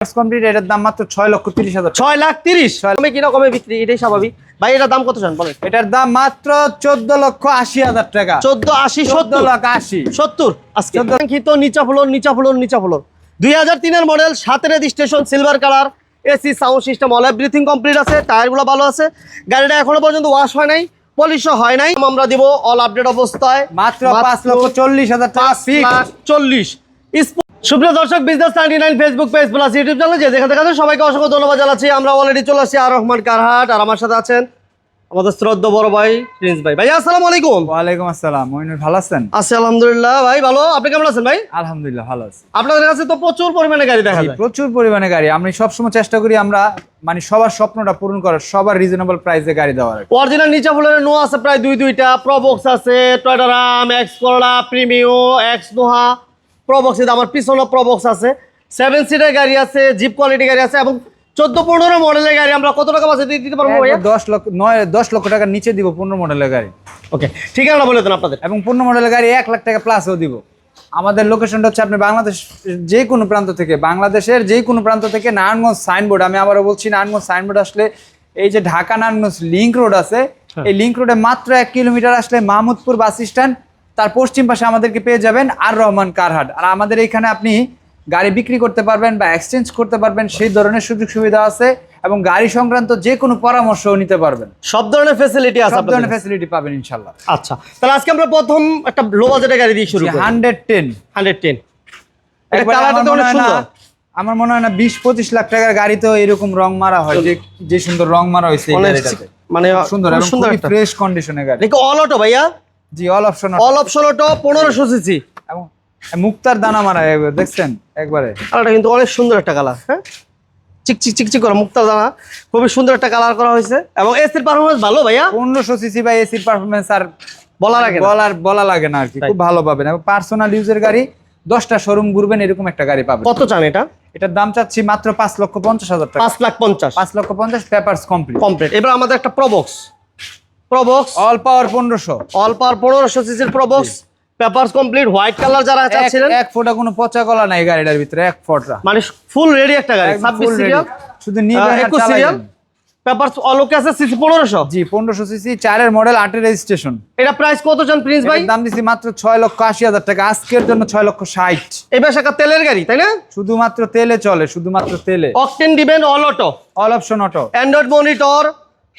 Complete এটার দাম মাত্র ছয় লক্ষ তিরিশ হাজার ছয় লাখ তিরিশ? কমে কিনা কমে বিক্রি? এটাই স্বাভাবিক। ভাই এটার দাম কত চান বলেন। এটার দাম মাত্র চোদ্দ লক্ষ আশি হাজার টাকা। চোদ্দ আশি চোদ্দ সত্তর? আশি। সত্তর? আজকে। কাঙ্ক্ষিত নিচা ফ্লোর নিচা ফ্লোর নিচা ফ্লোর দুই হাজার তিনের মডেল সাতের registration silver colour AC sound system all everything complete আছে টায়ারগুলো ভালো আছে। গাড়িটা এখনও পর্যন্ত ওয়াশ হয় নাই পলিশও হয় নাই। আমরা দিব অল আপডেট অবস্থায়। মাত্র পাঁচ লক্ষ চল্লিশ হাজার টাকা চল্লিশ। সুপ্রিয় দর্শক business ninety nine Facebook page plus YouTube channel যে যেখানে দেখাচ্ছেন সবাইকে অসংখ্য ধন্যবাদ জানাচ্ছি। আমরা অলরেডি চলে আসছি আর রহমান কারহাট আর আমার সাথে আছেন আমাদের শ্রদ্ধ বড় ভাই প্রিন্স ভাই। ভাই আসসালামু আলাইকুম। ওয়ালাইকুম আসসালাম। মইনুল ভালো আছেন? আছি আলহামদুলিল্লাহ। ভাই ভালো? আপনি কেমন আছেন ভাই? আলহামদুলিল্লাহ ভালো আছি। আপনাদের কাছে তো প্রচুর পরিমাণে গাড়ি দেখা যায়। প্রচুর পরিমাণে গাড়ি। আমি সবসময় চেষ্টা করি আমরা মানে সবার স্বপ্নটা পূরণ করার সবার রিজনেবল প্রাইসে গাড়ি দেওয়ার। অরিজিনাল নিচা ফুলের নো আছে প্রায় দুই দুইটা প্রবক্স আছে Toyota Raum X Corolla Premio X Noah Probox আমার পিছনে প্রবক্স আছে। সেভেন সিটের গাড়ি আছে জিপ কোয়ালিটি গাড়ি আছে এবং চোদ্দ পনেরো মডেলের গাড়ি আমরা কত টাকা বাজে দিতে পারব দশ লক্ষ নয় দশ লক্ষ টাকার নিচে দিব পনেরো মডেলের গাড়ি। ওকে ঠিকানা বলে দেন আপনাদের। এবং পনেরো মডেলের গাড়ি এক লাখ টাকা প্লাসও দিব। আমাদের লোকেশনটা হচ্ছে আপনি বাংলাদেশ যে কোনো প্রান্ত থেকে বাংলাদেশের যে কোনো প্রান্ত থেকে নারায়ণগঞ্জ সাইনবোর্ড আমি আবারও বলছি নারায়ণগঞ্জ সাইনবোর্ড আসলে এই যে ঢাকা নারায়ণগঞ্জ লিঙ্ক রোড আছে এই লিঙ্ক রোডে মাত্র এক কিলোমিটার আসলে মাহমুদপুর বাস স্ট্যান্ড তার পশ্চিম পাশে আমাদেরকে পেয়ে যাবেন আর রহমান কারহাট। আর আমাদের এখানে আপনি গাড়ি বিক্রি করতে পারবেন বা এক্সচেঞ্জ করতে পারবেন সেই ধরনের সুযোগ সুবিধা আছে এবং গাড়ি সংক্রান্ত যে কোনো পরামর্শও নিতে পারবেন। সব ধরনের ফেসিলিটি আছে সব ধরনের ফ্যাসিলিটি পাবেন ইনশাল্লাহ আচ্ছা তাহলে আজকে আমরা প্রথম একটা লো বাজেটের গাড়ি দিয়ে শুরু করি হান্ড্রেড টেন হান্ড্রেড টেন কালারটা তো মনে অনেক সুন্দর। আমার মনে হয় না বিশ পঁচিশ লাখ টাকার গাড়ি তো এরকম রং মারা হয় যে যে সুন্দর রং মারা হয়েছে এই গাড়িটাতে। মানে সুন্দর এবং ফ্রেশ কন্ডিশনের গাড়ি। দেখো অল অটো ভাইয়া? জি all option all option auto পনেরোশো সিসি এবং মুক্তার দানা মারা একবার দেখছেন? একবারে। কালারটা কিন্তু অনেক সুন্দর একটা কালার হ্যাঁ? চিক চিক চিক চিক করা মুক্তা দানা। খুবই সুন্দর একটা কালার করা হয়েছে। এবং এসির পারফরমেন্স ভালো ভাইয়া? পনেরোশো সিসি বা এসির পারফরমেন্স আর বলার আগে না। বলার বলা লাগে না আর কি খুব ভালো পাবেন। এবং পার্সোনাল ইউজের গাড়ি দশটা শোরুম ঘুরবেন এরকম একটা গাড়ি পাবেন। কত চান এটা? এটার দাম চাচ্ছি মাত্র পাঁচ লক্ষ পঞ্চাশ হাজার টাকা। পাঁচ লাখ পঞ্চাশ। পাঁচ লক্ষ পঞ্চাশ পেপার্স কমপ্লিট কমপ্লিট এবার আমাদের একটা প্রবক্স প্রবক্স অল পাওয়ার পনেরোশো। অল পাওয়ার পনেরোশো সিসির Probox papers complete white colour যারা চাচ্ছিলেন? এক ফোটা কোনো পচা গলা নাই গাড়িটার ভিতরে এক ফোটা। মানে ফুল রেডি একটা গাড়ি একদম ছাব্বিশ full ready। সিরিয়াল শুধু আর একুশ সিরিয়াল পেপারস অলোকে আছে সিসি পনেরোশো? জি পনেরোশো সিসি চারের মডেল আটের রেজিস্ট্রেশন এটা প্রাইস কত চান প্রিন্স ভাই? দাম দিচ্ছি মাত্র ছয় লক্ষ আশি হাজার টাকা আজকের জন্য ছয় লক্ষ ষাট। এই বেশ একটা তেলের গাড়ি তাই না? শুধুমাত্র তেলে চলে শুধুমাত্র তেলে। অকটেন দিবেন all auto all option auto android monitor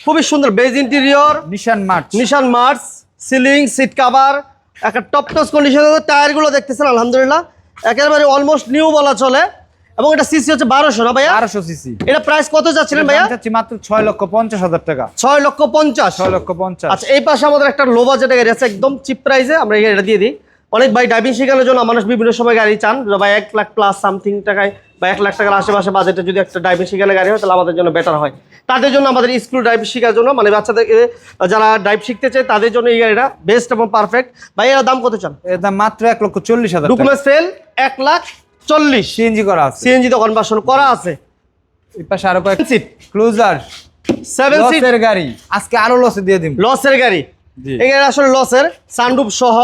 খুবই সুন্দর beige interior Nissan March. Nissan March ceiling seat cover একটা টপ টস কন্ডিশন টায়ারগুলো দেখতেছেন আলহামদুলিল্লাহ। একেবারে অলমোস্ট নিউ বলা চলে। এবং এটা সিসি হচ্ছে বারোশো না ভাইয়া? বারোশো সিসি এটা প্রাইস কত যাচ্ছিলেন ভাইয়া? মাত্র ছয় লক্ষ পঞ্চাশ হাজার টাকা। ছয় লক্ষ পঞ্চাশ। ছয় লক্ষ পঞ্চাশ। আচ্ছা এই পাশে আমাদের একটা লো বাজেটের গাড়ি আছে একদম চিপ প্রাইসে আমরা গাড়িটা দিয়ে দিই। অনেক ভাই ড্রাইভিং শেখানোর জন্য মানুষ বিভিন্ন সময় গাড়ি চান ভাই এক লাখ প্লাস সামথিং টাকায় বা এক লাখ টাকার আশেপাশে বাজেটে যদি একটা ড্রাইভিং শিখালে গাড়ি হয় তাহলে আমাদের জন্য বেটার হয়। তাদের জন্য আমাদের স্কুল ড্রাইভ শেখার জন্য মানে বাচ্চাদের যারা ড্রাইভ শিখতে চায় তাদের জন্য এই গাড়িটা বেস্ট এবং পারফেক্ট ভাই এর দাম কত চান? এর দাম মাত্র এক লক্ষ চল্লিশ হাজার ডকুমেন্টস ফেল এক লাখ চল্লিশ। সিএনজি করা আছে। সিএনজি তো কনভার্সন করা আছে। এই পাশে আরও কয়েক সিট ক্লোজার সেভেন সিট লসের গাড়ি। আজকে আরও লসে দিয়ে দিব লসের গাড়ি। এই গাড়ি আসলে লসের সানরুফ সহ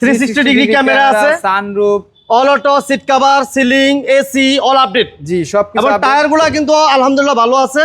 থ্রি সিক্সটি ডিগ্রি ক্যামেরা আছে। Sunroof all auto seat cover ceiling AC all update জি সব এবং টায়ারগুলা কিন্তু আলহামদুলিল্লাহ ভালো আছে।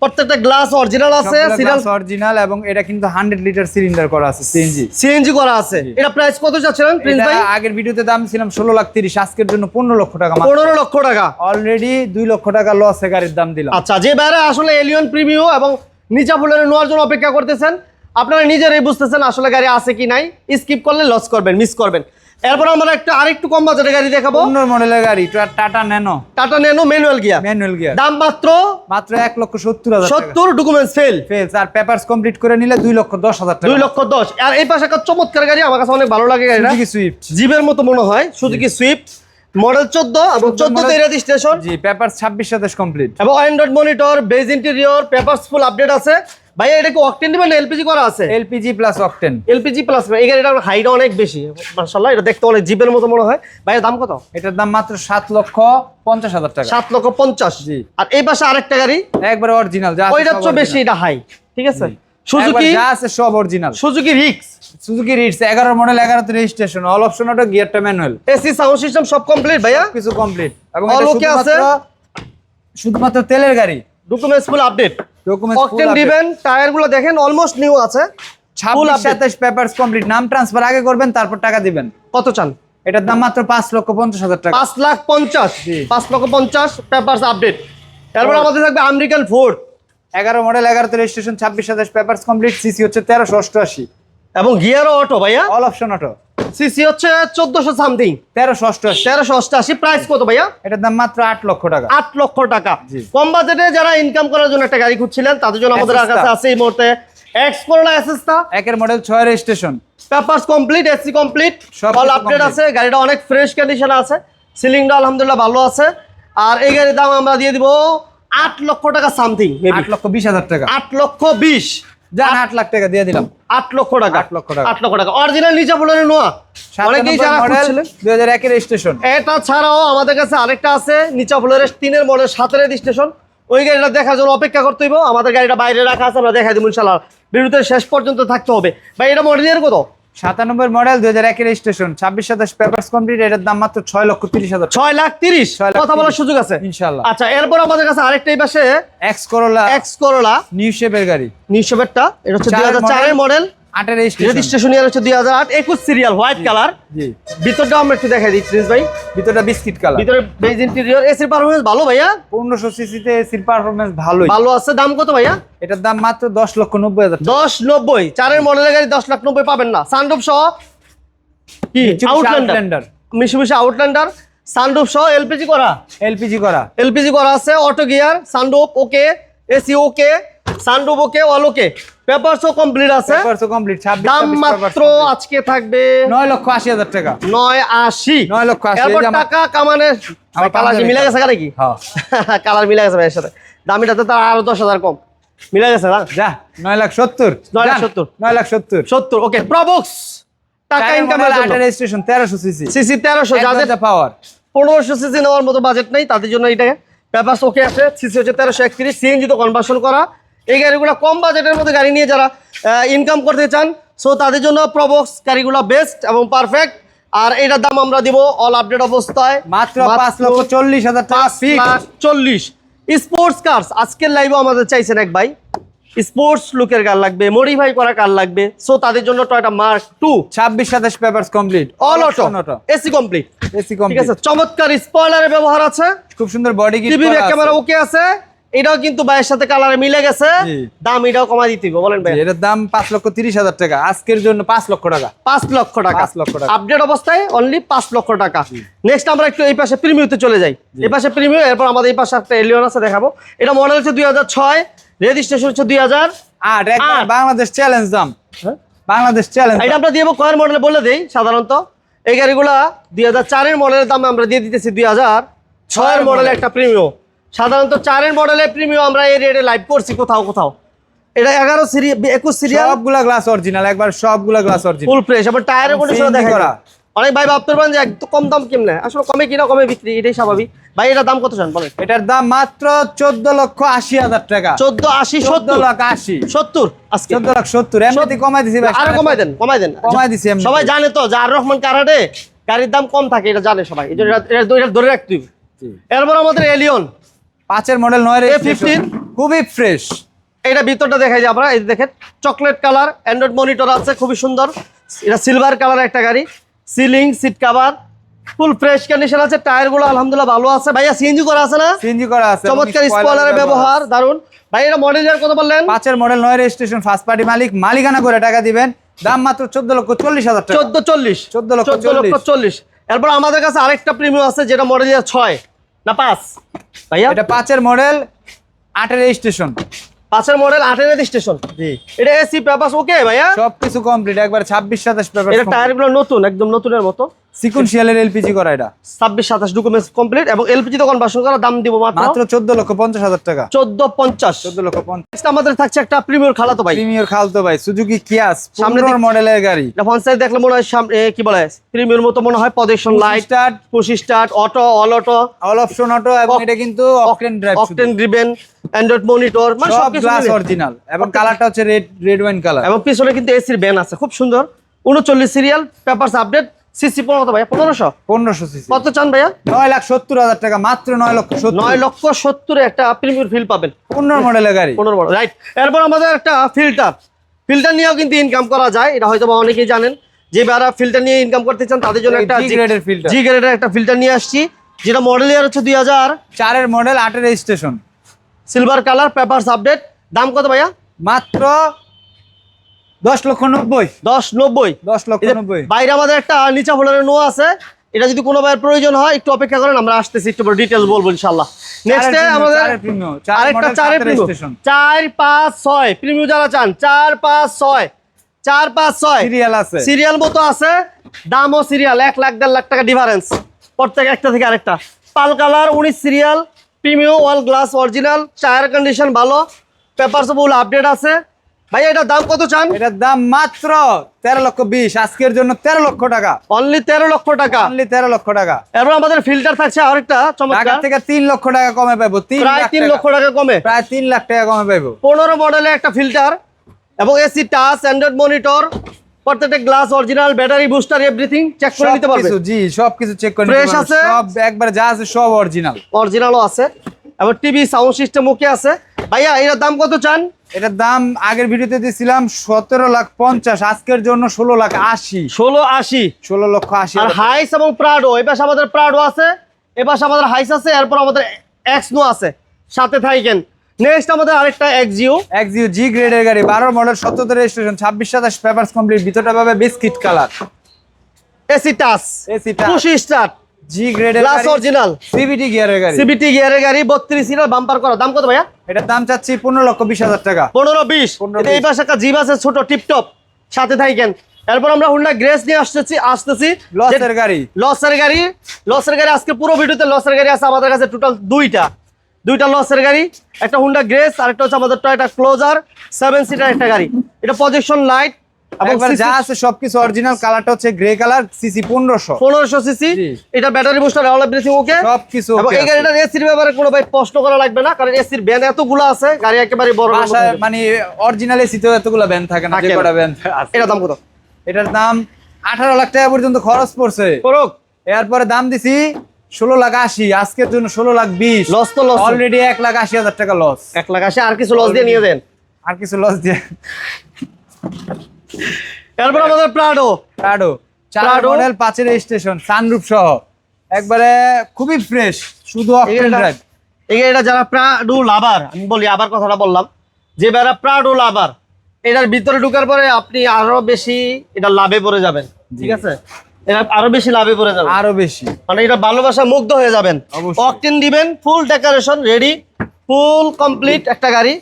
প্রত্যেকটা গ্লাস অরিজিনাল আছে সিরিয়াল অরিজিনাল এবং এটা কিন্তু হান্ড্রেড লিটার সিলিন্ডার করা আছে সিএনজি সিএনজি করা আছে। এটা প্রাইস কত যাচ্ছিলেন প্রিন্স ভাই? আগের ভিডিওতে দাম ছিলাম ষোলো লাখ তিরিশ আজকের জন্য পনেরো লক্ষ টাকা পনেরো লক্ষ টাকা। অলরেডি দুই লক্ষ টাকা লসে গাড়ির দাম দিলাম। আচ্ছা যে বাইরে আসলে এলিয়ন প্রিমিও এবং নিচা ফুলের নেওয়ার জন্য অপেক্ষা করতেছেন আপনারা নিজেরাই বুঝতেছেন আসলে গাড়ি আছে কি নাই। স্কিপ করলে লস করবেন মিস করবেন। এরপর আমরা একটা আরেকটু কম বাজারের গাড়ি দেখাবো। পনেরো মডেলের গাড়ি Tata Nano Tata Nano manual gear manual gear দাম মাত্র মাত্র এক লক্ষ সত্তর হাজার সত্তর ডকুমেন্টস ফেল ফেলস আর পেপারস কমপ্লিট করে নিলে দুই লক্ষ দশ হাজার টাকা। দুই লক্ষ দশ। আর এই পাশে একটা চমৎকার গাড়ি আমার কাছে অনেক ভালো লাগে গাড়িটা। সুজুকি সুইফট জিপের মতো মনে হয় শুধু কি সুইফট মডেল চোদ্দ এবং 14 চোদ্দতে model- রেজিস্ট্রেশন জি পেপার ছাব্বিশ সাতাশ কমপ্লিট এবং android monitor beige interior papers full update আছে। ভাইয়া এটা কি অকটেন দিবেন এলপিজি করা আছে? LPG plus octane. LPG plus এই গাড়িটার হাইটটা অনেক বেশি মাশাআল্লাহ এটা দেখতে অনেক জিপের মতো মনে হয়। ভাইয়ের দাম কত? এটার দাম মাত্র সাত লক্ষ পঞ্চাশ হাজার টাকা। সাত লক্ষ পঞ্চাশ। জি। আর এই পাশে আরেকটা গাড়ি? একবারে অরিজিনাল যা ওইটার চেয়ে বেশি এটা হাই ঠিক আছে? সুজুকি যা আছে সব অরিজিনাল সুজুকি রিক্স সুজুকি রিক্স এগারো মডেল এগারোতে রেজিস্ট্রেশন অল অপশন অটো গিয়ারটা ম্যানুয়াল এসি সাউন্ড সিস্টেম সব কমপ্লিট ভাইয়া? কিছু কমপ্লিট এবং এটা শুধুমাত্র শুধুমাত্র তেলের গাড়ি। ডকুমেন্টস ফুল আপডেট অকটেন দিবেন টায়ারগুলো দেখেন অলমোস্ট নিউ আছে। Full ছাব্বিশ update। সাতাশ পেপারস কমপ্লিট নাম ট্রান্সফার আগে করবেন তারপর টাকা দিবেন। কত চান? এটার দাম মাত্র পাঁচ লক্ষ পঞ্চাশ হাজার টাকা। পাঁচ লাখ পঞ্চাশ। জি। পাঁচ লক্ষ পঞ্চাশ পেপারস আপডেট তারপর আমাদের থাকবে আমেরিকান ফোর্ড এগারো মডেল এগারোতে রেজিস্ট্রেশন ছাব্বিশ সাতাশ পেপারস কমপ্লিট সিসি হচ্ছে তেরোশো অষ্টআশি। এবং গিয়ারও অটো ভাইয়া? অল অপশন অটো সিসি হচ্ছে চোদ্দশো সামথিং। তেরোশো অষ্টআশি। তেরোশো অষ্টাশি প্রাইস কত ভাইয়া? এটার দাম মাত্র আট লক্ষ টাকা। আট লক্ষ টাকা। কম বাজেটে যারা ইনকাম করার জন্য একটা গাড়ি খুঁজছিলেন তাদের জন্য আমাদের কাছে আছে এই মুহূর্তে এক্স করোলা অ্যাসেসটা একের মডেল ছয় registration papers complete AC complete সব অল আপডেট আছে গাড়িটা অনেক ফ্রেশ কন্ডিশনে আছে। সিলিংটা আলহামদুলিল্লাহ ভালো আছে। আর এই গাড়ির দাম আমরা দিয়ে দিব আট লক্ষ টাকা সামথিং আট লক্ষ বিশ হাজার টাকা। আট লক্ষ বিশ। যান আট লাখ টাকা দিয়ে দিলাম। আট লক্ষ টাকা। আট লক্ষ টাকা। আট লক্ষ টাকা। অরিজিনাল নিচা বলে নোয়া। অনেকেই যারা খুঁজছিলেন দুই হাজার একের স্টেশন এটা ছাড়াও আমাদের কাছে আরেকটা আছে নিচা ফ্লোরের তিনের মডেল সাতের স্টেশন ওই গাড়িটা দেখার জন্য অপেক্ষা করতে হইব। আমাদের গাড়িটা বাইরে রাখা আছে আমরা দেখা দিব ইনশাল্লাহ বিরুদ্ধে শেষ পর্যন্ত থাকতে হবে। ভাই এটা মডেলের কত? সাতানব্বই মডেল দুই হাজার একের রেজিস্ট্রেশন ছাব্বিশ সাতাশ পেপার কমপ্লিট এটার দাম মাত্র ছয় লক্ষ তিরিশ হাজার ছয় লাখ তিরিশ? কথা বলার সুযোগ আছে? ইনশাল্লাহ আচ্ছা এরপর আমাদের কাছে আরেকটা পাশে X Corolla X Corolla new শেপের গাড়ি। নিউশোভেরটা এটা হচ্ছে দুই হাজার চারের মডেল আটের রেজিস্ট্রেশন রেজিস্ট্রেশন ইয়ার হচ্ছে দুই হাজার আট। একুশ সিরিয়াল হোয়াইট কালার ভিতরটা আমরা একটু দেখাই দিই ভাই। ভিতরটা বিস্কিট কালার ভিতরে বেজ ইন্টেরিয়র এসির পারফরমেন্স ভালো ভাইয়া? পনেরোশো সিসিতে সিল পারফরমেন্স ভালোই। ভালো আছে। দাম কত ভাইয়া? এটার দাম মাত্র দশ লক্ষ নব্বই হাজার দশ নব্বই। চারের মডেলের গাড়ি দশ লাখ নব্বই পাবেন না। সানরুফ সহ কি? Mitsubishi Outlander. Mitsubishi Outlander sunroof সহ এলপিজি করা? এলপিজি করা। এলপিজি করা আছে। Auto gear sunroof okay AC okay okay পেপারসও complete আছে। কমপ্লিট ছাব্বিশ দাম মাত্র আজকে থাকবে নয় লক্ষ আশি হাজার টাকা। নয় আশি। নয় লক্ষ আশি, এরপর এই যে আমার- টাকা কামানের আমার কালার মিলে। গেছে নাকি হ্যাঁ। কালার মিলে গেছে ভাইয়ের সাথে। দামিটাতে তার আরও দশ হাজার কম। মিলে গেছে না? যা নয় লাখ সত্তর। নয় লাখ যান, সত্তর। নয় লাখ সত্তর। সত্তর ওকে প্রবক্স টাকা ইনকামের জন্য। রেজিস্ট্রেশন তেরোশো সিসি সিসি তেরোশো যাদের পাওয়ার পনেরোশো সিসি নেওয়ার মতো বাজেট নেই তাদের জন্য এটাকে পেপারস ওকে আছে সিসি হচ্ছে তেরোশো একত্রিশ সিএনজি তো কনভার্সন করা। এই গাড়িগুলো কম বাজেটের মধ্যে গাড়ি নিয়ে যারা ইনকাম করতে চান সো তাদের জন্য প্রবক্স গাড়িগুলো বেস্ট এবং পারফেক্ট আর এটার দাম আমরা দিব অল আপডেট অবস্থায়। মাত্র পাঁচ লক্ষ চল্লিশ হাজার চল্লিশ। স্পোর্টস কার্স আজকের লাইভে আমাদের চাইছেন এক ভাই। স্পোর্টস লুকের কার লাগবে মডিফাই করা কার লাগবে। সো তাদের জন্য টয়টা মার্ক টু ছাব্বিশ সাতাশ papers complete all auto AC complete AC ঠিক কমপ্লিট আছে চমৎকার স্পয়লারের ব্যবহার আছে। খুব সুন্দর বডি টিভি ক্যামেরা ওকে আছে। এটাও কিন্তু ভাইয়ের সাথে কালারে মিলে গেছে। দাম এটাও কমাই দিতে বলেন ভাই। এটার দাম পাঁচ লক্ষ তিরিশ হাজার টাকা। আজকের জন্য পাঁচ লক্ষ টাকা। পাঁচ লক্ষ টাকা। পাঁচ লক্ষ টাকা। আপডেট অবস্থায় অনলি পাঁচ লক্ষ টাকা। নেক্সট আমরা একটু এই পাশে প্রিমিউতে চলে যাই। এই পাশে প্রিমিউ এরপর আমাদের এই পাশে একটা এলিয়ন আছে দেখাবো। এটা মডেল হচ্ছে দুই হাজার ছয় রেজিস্ট্রেশন হচ্ছে দুই হাজার আট বাংলাদেশ চ্যালেঞ্জ দাম। হ্যাঁ? বাংলাদেশ চ্যালেঞ্জ এটা আমরা দিয়ে দেবো কয়ের মডেল বলে দেই সাধারণত। এই গাড়িগুলা দুই হাজার চারের মডেলের দামে আমরা দিয়ে দিতেছি দুই হাজার ছয়ের মডেলের একটা প্রিমিও সাধারণত চারের মডেলের প্রিমিয়াম আমরা এই রেটে লাইভ করছি কোথাও কোথাও। এটা এগারো সিরিয়াল একুশ সিরিয়াল সবগুলা গ্লাস অরিজিনাল একবার সবগুলা গ্লাস অরিজিনাল ফুল ফ্রেশ আবার টায়ারের কন্ডিশন দেখা করা। অনেক ভাই ভাবতে পারেন যে একটু কম দাম কেমনে? আসলে কমে কিনা কমে বিক্রি এটাই স্বাভাবিক। ভাই এটার দাম কত চান বলেন? এটার দাম মাত্র চোদ্দ লক্ষ আশি হাজার টাকা। চোদ্দ আশি সত্তর? লাখ আশি। সত্তর আজকে? চোদ্দ লাখ সত্তর এমনিতে কমাই দিছি ভাই আরও কমাই দেন কমাই দেন। কমাই দিছি। সবাই জানে তো যে আর রহমান কারাডে গাড়ির দাম কম থাকে এটা জানে সবাই। এটা- ধরে রাখতে হবে। জি। এরপর আমাদের এলিয়ন পাঁচের মডেল নয় A15 খুবই ফ্রেশ এটা ভিতরটা দেখাই যায় আমরা এই দেখেন চকলেট কালার অ্যান্ড্রয়েড মনিটর আছে খুবই সুন্দর। এটা সিলভার কালার একটা গাড়ি ceiling seat cover full fresh condition আছে টায়ারগুলো আলহামদুলিল্লাহ ভালো আছে। ভাইয়া সিএনজি করা আছে না? সিএনজি করা আছে চমৎকার স্পয়লারের ব্যবহার। দারুণ ভাই এটা মডেল ইয়ার কত বললেন? পাঁচের মডেল নয় রেজিস্ট্রেশন ফার্স্ট পার্টি মালিক। মালিকানা করে টাকা দিবেন। দাম মাত্র চোদ্দ লক্ষ চল্লিশ হাজার টাকা। চোদ্দ চল্লিশ। 14 লক্ষ চোদ্দ লক্ষ চল্লিশ। এরপর আমাদের কাছে আরেকটা প্রিমিয়াম আছে যেটা মডেল ইয়ার ছয়। না পাঁচ। ভাইয়া? এটা পাঁচের মডেল আটের স্টেশন পাঁচের মডেল আটের স্টেশন জি। এটা এসি পেপাস ওকে ভাইয়া? সব কিছু কমপ্লিট একবার ছাব্বিশ সাতাশ পেপার এটা টায়ারগুলো নতুন একদম নতুনের মতো। সিকুয়েন্সিয়ালের এলপিজি করা এটা। ছাব্বিশ সাতাশ ডকুমেন্টস কমপ্লিট এবং এলপিজি তো কনভার্সন করা দাম দিব মাত্র মাত্র চোদ্দ লক্ষ পঞ্চাশ হাজার টাকা। চোদ্দ পঞ্চাশ। চোদ্দ লক্ষ পঞ্চাশ। Next আমাদের থাকছে একটা প্রিমিয়ার খালাতো ভাই। প্রিমিয়র খালতো ভাই সুজুকি কিয়াস সামনে সামনের মডেলের গাড়ি। এটা ফ্রন্ট সাইড দেখলে মনে হয় সামনে কি বলে প্রিমিয়ার মতো মনে হয় পদেশন light start push start auto all auto all option auto এবং এটা কিন্তু octane drive octane driven android monitor মানে সব গ্লাস অরিজিনাল এবং কালারটা হচ্ছে রেড রেড ওয়াইন কালার এবং পিছনে কিন্তু এসির ব্যান আছে খুব সুন্দর। উনচল্লিশ সিরিয়াল পেপারস আপডেট সিসি পনেরো ভাইয়া? পনেরোশো? পনেরোশো সিসি। কত চান ভাইয়া? নয় লাখ সত্তর হাজার টাকা মাত্র নয় লক্ষ নয় লক্ষ সত্তরে একটা প্রিমিয়ার ফিল পাবেন। পনেরো মডেলের গাড়ি। পনেরো বড় রাইট এরপর আমাদের একটা ফিল্টার ফিল্টার নিয়েও কিন্তু ইনকাম করা যায় এটা হয়তো বা অনেকেই জানেন। যে যারা ফিল্টার নিয়ে ইনকাম করতে চান তাদের জন্য একটা grade এর filter। জি গ্রেডের একটা ফিল্টার নিয়ে আসছি যেটা মডেল ইয়ার হচ্ছে দুই হাজার। চারের মডেল আটের registration silver colour papers update দাম কত ভাইয়া? মাত্র দশ লক্ষ নব্বই। দশ নব্বই? দশ লক্ষ নব্বই। বাইরে আমাদের একটা নিচা ফোল্ডারের নো আছে। এটা যদি কোনো ভাইয়ের প্রয়োজন হয় একটু অপেক্ষা করেন আমরা আসতেছি একটু ডিটেলস বলব ইনশাল্লাহ নেক্সট আমাদের আরেকটা চারের প্রিমিয়াম চার পাঁচ ছয়। প্রিমিয়াম যারা চান চার পাঁচ ছয়। চার পাঁচ ছয়। সিরিয়াল আছে। সিরিয়াল মতো আছে দামও সিরিয়াল এক লাখ দেড় লাখ টাকা ডিফারেন্স প্রত্যেক একটা থেকে আরেকটা। পাল কালার উনিশ serial premium wall glass original tyre condition ভালো পেপার সবগুলো আপডেট আছে। ভাই এটার দাম কত চান? এটার দাম মাত্র তেরো লক্ষ বিশ। আজকের জন্য তেরো লক্ষ টাকা। অনলি তেরো লক্ষ টাকা। অনলি তেরো লক্ষ টাকা। এরপর আমাদের ফিল্টার থাকছে আরেকটা চমৎকার। থেকে তিন লক্ষ টাকা কমে পাইবো তিন প্রায় তিন লক্ষ টাকা কমে। প্রায় তিন লাখ টাকা কমে পাইবো। পনেরো মডেলের একটা ফিল্টার এবং এসি টাচ অ্যান্ড্রয়েড মনিটর প্রত্যেকটা glass original battery booster everything check করে নিতে পারবে। জি সবকিছু চেক করে আছে? সব একবারে যা আছে সব অরিজিনাল অরিজিনালও আছে। এবং টিভি সাউন্ড সিস্টেম ওকে আছে। ভাইয়া এর দাম কত চান? এটার দাম আগের ভিডিওতে দিয়েছিলাম সতেরো লাখ পঞ্চাশ আজকের জন্য ষোলো লাখ আশি। ষোলো আশি। ষোলো লক্ষ আশি আর হাইস এবং প্রাডো এ পাশে আমাদের প্রাডো আছে এ পাশে আমাদের হাইস আছে এরপর আমাদের এক্স নো আছে। সাথে থাইকেন নেক্সট আমাদের আরেকটা এক্সিও এক্সিও জি গ্রেডের গাড়ি বারো মডেল সতেরো রেজিস্ট্রেশন ছাব্বিশ সাতাশ পেপার্স কমপ্লিট ভিতরটা পাবে biscuit colour AC touch AC touch. খুশি স্টার্ট জি গ্রেডের অরিজিনাল সিবিটি গিয়ারের গাড়ি। সিবিটি গিয়ারের গাড়ি বত্রিশ সিরিয়াল বাম্পার করা। দাম কত ভাইয়া? এটার দাম চাচ্ছি পনেরো লক্ষ বিশ হাজার টাকা। পনেরো বিশ। 15, এই পাশে একটা জিপ আছে ছোট টিপটপ সাথে থাকেন। এরপর আমরা হুন্ডা গ্রেস নিয়ে আসতেছি আসতেছি। লসের গাড়ি। লসের গাড়ি। লসের গাড়ি আজকে পুরো ভিডিওতে লসের গাড়ি আছে আমাদের কাছে টোটাল দুইটা। দুইটা লসের গাড়ি একটা হুন্ডা গ্রেস আর একটা হচ্ছে আমাদের টয়টা ক্লোজার সেভেন সিটার একটা গাড়ি। এটা প্রজেকশন লাইট একবার যা আছে সবকিছু অরিজিনাল কালারটা হচ্ছে গ্রে কালার সিসি পনেরোশো। পনেরোশো সিসি এটা battery booster all everything okay সবকিছু এবং এই গাড়িটার এসির ব্যাপারে কোনো ভাই প্রশ্ন করা লাগবে না কারণ এসির ব্যান এতগুলো আছে গাড়ি একেবারে বড় মানে অরিজিনাল এসিতেও এতগুলো ব্যান থাকে না যে কটা ব্যান এটা দাম কত? এটার দাম আঠারো লাখ টাকা পর্যন্ত খরচ পড়ছে। করুক এরপরে দাম দিছি ষোলো লাখ আশি আজকের জন্য ষোলো লাখ বিশ। লস তো লস অলরেডি এক লাখ আশি হাজার টাকা লস এক লাখ আশি আর কিছু লস দিয়ে নিয়ে দেন আর কিছু লস দিয়ে এরপর আমাদের প্রাডো প্রাডো চার। মডেল পাঁচের স্টেশন সানরুফ সহ। একবারে খুবই ফ্রেশ শুধু অকটেন ড্রাইভ এটা যারা প্রাডো লাভার আমি বলি আবার কথাটা বললাম যে যারা প্রাডো লাভার এটার ভিতরে ঢুকার পরে আপনি আরও বেশি এটা লাভে পড়ে যাবেন ঠিক আছে? এটা আরও বেশি লাভে পড়ে যাবেন। আরও বেশি। মানে এটা ভালোবাসা মুগ্ধ হয়ে যাবেন। অকটেন দিবেন full decoration ready full complete একটা গাড়ি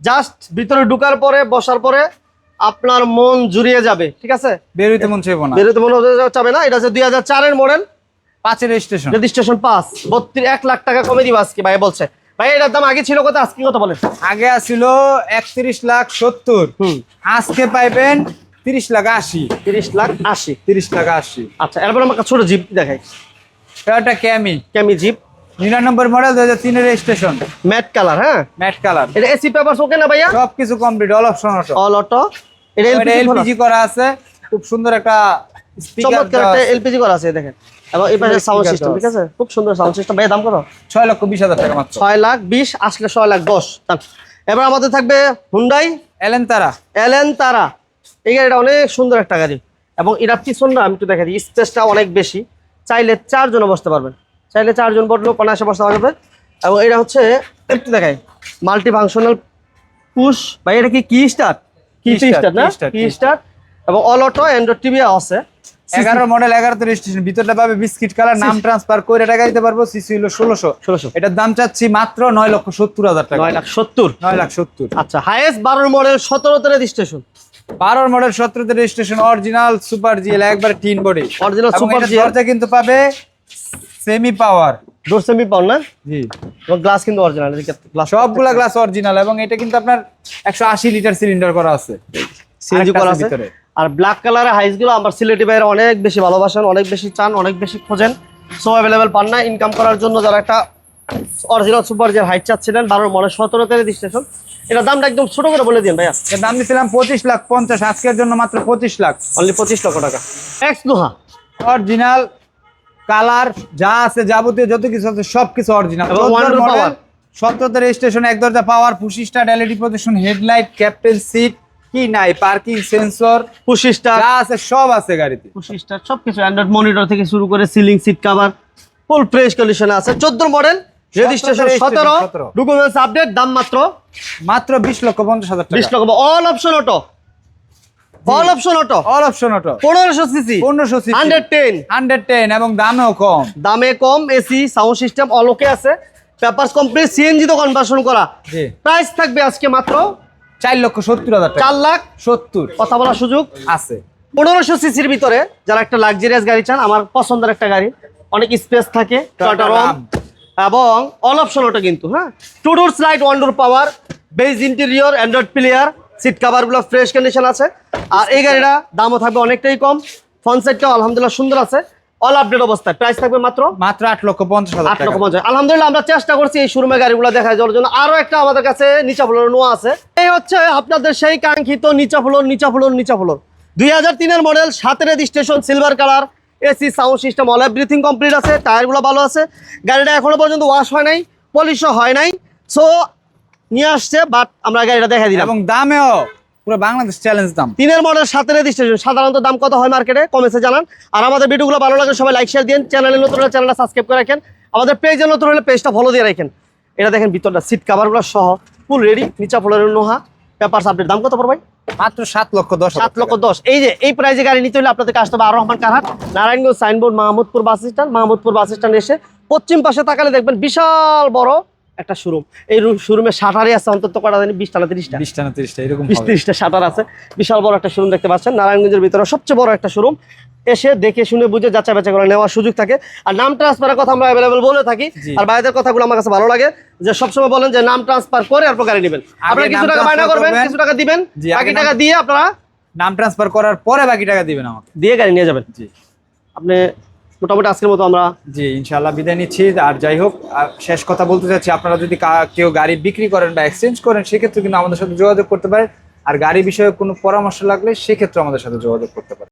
জাস্ট ভিতরে ঢুকার পরে বসার পরে আপনার মন জুড়িয়ে যাবে ঠিক আছে? বেরোইতে মন চাইব না। বেরোতে মনে চাবে না এটা হচ্ছে দুই হাজার চারের মডেল পাঁচের স্টেশন রেজিস্ট্রেশন পাঁচ বত্রিশ এক লাখ টাকা কমে দিব আজকে ভাই বলছে। ভাই এটার দাম আগে ছিল কত? আজকে কত বলেন? আগে আসছিল একত্রিশ লাখ সত্তর। আজকে পাইবেন তিরিশ লাখ আশি। তিরিশ লাখ আশি। তিরিশ লাখ আশি। আচ্ছা এরপর আমাকে ছোট জিপ দেখাই। এটা ক্যামি ক্যামি জিপ। নিরানব্বই মডেল দু হাজার তিনের রেজিস্ট্রেশন ম্যাট কালার হ্যাঁ? ম্যাট কালার এটা এসি পেপারস ওকে না ভাইয়া? সবকিছু complete all option auto all auto এটা এলপিজি করা আছে। খুব সুন্দর একটা স্পিকার চমৎকার একটা এলপিজি করা আছে দেখেন। এবং এই পাশে সাউন্ড সিস্টেম ঠিক আছে? খুব সুন্দর সাউন্ড সিস্টেম ভাই দাম কত? ছয় লক্ষ বিশ হাজার টাকা মাত্র। ছয় লাখ বিশ আসলে ছয় লাখ দশ। দাম। এবার আমাদের থাকবে হুন্ডাই এলেন তারা এলেন তারা এই গাড়িটা অনেক সুন্দর একটা গাড়ি। এবং এটা পিছনটা আমি একটু দেখা দিই। স্পেসটা অনেক বেশি। চাইলে চারজনে বসতে পারবেন। চাইলে চারজন বসলেও অনায়াসে বসতে পারবে। এবং এটা হচ্ছে একটু দেখাই। মাল্টি ফাংশনাল পুশ ভাই এটা কি কি স্টার্ট কি স্টার্ট না? কি স্টার্ট এবং অল অটো অ্যান্ড্রয়েড টিভি আছে। এগারো মডেল এগারোতে রেজিস্ট্রেশন ভিতরটা পাবে বিস্কিট কালার নাম ট্রান্সফার করে টাকা দিতে পারব। সিসি হলো ষোলোশো। ষোলোশো। এটার দাম চাচ্ছি মাত্র নয় লক্ষ সত্তর হাজার টাকা। নয় লাখ সত্তর। নয় লাখ সত্তর। আচ্ছা হাইয়েস্ট বারোর মডেল সতেরোতে রেজিস্ট্রেশন বারোর মডেল সতেরোতে রেজিস্ট্রেশন অরিজিনাল সুপার জিএল একবার টিন বডি Super GL দরজা কিন্তু পাবে semi power door semi power না? জি। এবং গ্লাস কিন্তু অরিজিনাল গ্লাস সবগুলা গ্লাস অরিজিনাল এবং এটা কিন্তু আপনার একশো আশি লিটার সিলিন্ডার করা আছে। সিএনজি করা আছে আর ব্ল্যাক কালারের হাইসগুলো আমার সিলেটি ভাইয়েরা অনেক বেশি ভালোবাসেন অনেক বেশি চান অনেক বেশি খোঁজেন। সো অ্যাভেলেবেল পান না। ইনকাম করার জন্য যারা একটা অরিজিনাল সুপার যে হাইট চাচ্ছিলেন বারোর মডেল সতেরো তেরো স্টেশন এটা দামটা একদম ছোট করে বলে দিন ভাইয়া। এর দাম দিছিলাম পঁচিশ লাখ পঞ্চাশ আজকের জন্য মাত্র পঁচিশ লাখ। অনলি পঁচিশ লক্ষ টাকা। এক্স নোহা অরিজিনাল কালার যা আছে যাবতীয় যত কিছু আছে সব কিছু অরিজিনাল। সত্তর স্টেশন এক দরজা পাওয়ার পুশি স্টার এলইডি প্রদর্শন হেডলাইট ক্যাপ্টেন সিট কি নাই পার্কিং সেন্সর পঁচিশ স্টার যা আছে সব আছে গাড়িতে। পঁচিশ স্টার সব কিছু অ্যান্ড্রয়েড মনিটর থেকে শুরু করে ceiling seat cover full fresh কন্ডিশনে আছে। চোদ্দ মডেল রেজিস্ট্রেশন সতেরো। সতেরো। ডকুমেন্টস আপডেট দাম মাত্র মাত্র বিশ লক্ষ পঞ্চাশ হাজার বিশ টাকা lakh. All option auto all option auto all option auto পনেরোশো সিসি পনেরোশো হান্ড্রেড টেন হান্ড্রেড টেন এবং দামেও কম। দামে কম AC sound system all okay আছে। পেপার কমপ্লিট সিএনজি তো কনভার্সন করা। জি। প্রাইস থাকবে আজকে মাত্র চার লক্ষ সত্তর হাজার টাকা। চার লাখ সত্তর। কথা বলার সুযোগ। আছে। পনেরোশো সিসির ভিতরে যারা একটা লাক্সারিয়াস গাড়ি চান আমার পছন্দের একটা গাড়ি। অনেক স্পেস থাকে টয়টা রম এবং অল অপশন ওটা কিন্তু হ্যাঁ? Two door slide one door power beige interior android player seat কাভারগুলো fresh condition আছে। আর এই গাড়িটা দামও থাকবে অনেকটাই কম। ফ্রন্ট সাইডটাও আলহামদুলিল্লাহ সুন্দর আছে। অল আপডেট অবস্থায়। প্রাইস থাকবে মাত্র মাত্র আট লক্ষ পঞ্চাশ হাজার আট লক্ষ পঞ্চাশ। আলহামদুলিল্লাহ আমরা চেষ্টা করছি এই শোরুমে গাড়িগুলো দেখা যাওয়ার জন্য আরও একটা আমাদের কাছে নিচা ফ্লোর নোয়া আছে। এই হচ্ছে আপনাদের সেই কাঙ্ক্ষিত নিচা ফ্লোর নিচা ফ্লোর নিচা ফ্লোর। দুই হাজার তিনের মডেল সাতের registration silver colour AC sound system all everything complete আছে টায়ারগুলো ভালো আছে। গাড়িটা এখনও পর্যন্ত ওয়াশ হয় নাই পলিশও হয় নাই। সো নিয়ে আসছে বাট আমরা গাড়িটা দেখা দিলাম। এবং দামেও পুরো বাংলাদেশ চ্যালেঞ্জ দাম। তিনের মডেল সাতের রেজিস্ট্রেশন সাধারণত দাম কত হয় মার্কেটে কমেছে জানান। আর আমাদের ভিডিওগুলো ভালো লাগে সবাই লাইক শেয়ার দিন চ্যানেলে নতুন হলে চ্যানেলটা সাবস্ক্রাইব করে রাখেন। আমাদের পেজে নতুন হলে পেজটা ফলো দিয়ে রাখেন। এটা দেখেন ভিতরটা সিট কাভারগুলো সহ ফুল রেডি নিচা ফ্লোরের নোহা। পেপার আপডেট দাম কত পড়বে মাত্র সাত লক্ষ দশ সাত লক্ষ দশ। এই যে এই প্রাইজে গাড়ি নিতে হলে আপনাদের আসতে হবে আর Rahman Karhat Narayanganj Signboard Mahmudpur bus stand Mahmudpur bus stand এসে পশ্চিম পাশে তাকালে দেখবেন বিশাল বড় একটা শোরুম এই শোরুমে শাটারই আছে অন্তত কটা জানি বিশটা না তিরিশটা। বিশটা না তিরিশটা এরকম বিশ। তিরিশটা শাটার আছে। বিশাল বড় একটা শোরুম দেখতে পাচ্ছেন। নারায়ণগঞ্জের ভিতরে সবচেয়ে বড় একটা শোরুম এসে দেখে শুনে বুঝে যাচাই বাছাই করে নেওয়ার সুযোগ থাকে। আর নাম ট্রান্সফারের কথা আমরা অ্যাভেলেবল বলে থাকি। আর বাইরের কথাগুলো আমার কাছে ভালো লাগে যে সবসময় বলেন যে নাম ট্রান্সফার করে এরপর গাড়ি নেবেন। আপনারা কিছু টাকা বায়না করবেন করবেন। কিছু টাকা দিবেন বাকি টাকা দিয়ে আপনারা নাম ট্রান্সফার করার পরে বাকি টাকা দিবেন আমাকে। দিয়ে গাড়ি নিয়ে যাবেন। জি। আপনি মোটামুটি আজকের মতো আমরা জি ইনশাল্লাহ বিদায় নিচ্ছি। আর যাই হোক শেষ কথা বলতে চাচ্ছি, আপনারা যদি কেউ গাড়ি বিক্রি করেন বা এক্সচেঞ্জ করেন, সেক্ষেত্রে কিন্তু আমাদের সাথে যোগাযোগ করতে পারেন। আর গাড়ি বিষয়ে কোনো পরামর্শ লাগলে সেক্ষেত্রে আমাদের সাথে যোগাযোগ করতে পারেন।